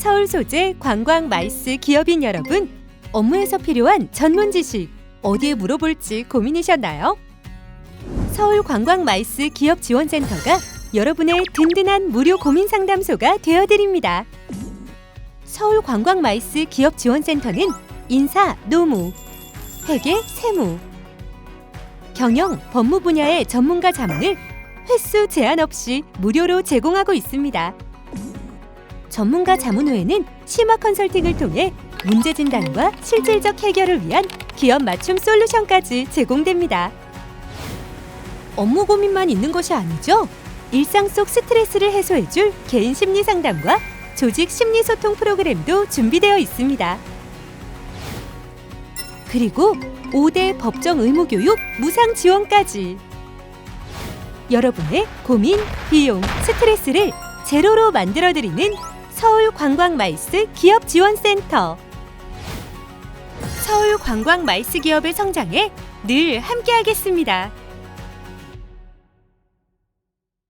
서울 소재 관광 마이스 기업인 여러분, 업무에서 필요한 전문 지식 어디에 물어볼지 고민이셨나요? 서울 관광 마이스 기업 지원센터가 여러분의 든든한 무료 고민 상담소가 되어 드립니다. 서울 관광 마이스 기업 지원센터는 인사, 노무, 회계, 세무, 경영, 법무 분야의 전문가 자문을 횟수 제한 없이 무료로 제공하고 있습니다. 전문가 자문 후에는 심화 컨설팅을 통해 문제 진단과 실질적 해결을 위한 기업 맞춤 솔루션까지 제공됩니다. 업무 고민만 있는 것이 아니죠. 일상 속 스트레스를 해소해줄 개인 심리 상담과 조직 심리 소통 프로그램도 준비되어 있습니다. 그리고 5대 법정 의무 교육 무상 지원까지. 여러분의 고민, 비용, 스트레스를 제로로 만들어 드리는 서울 관광 마이스 기업 지원센터. 서울 관광 마이스 기업의 성장에 늘 함께하겠습니다.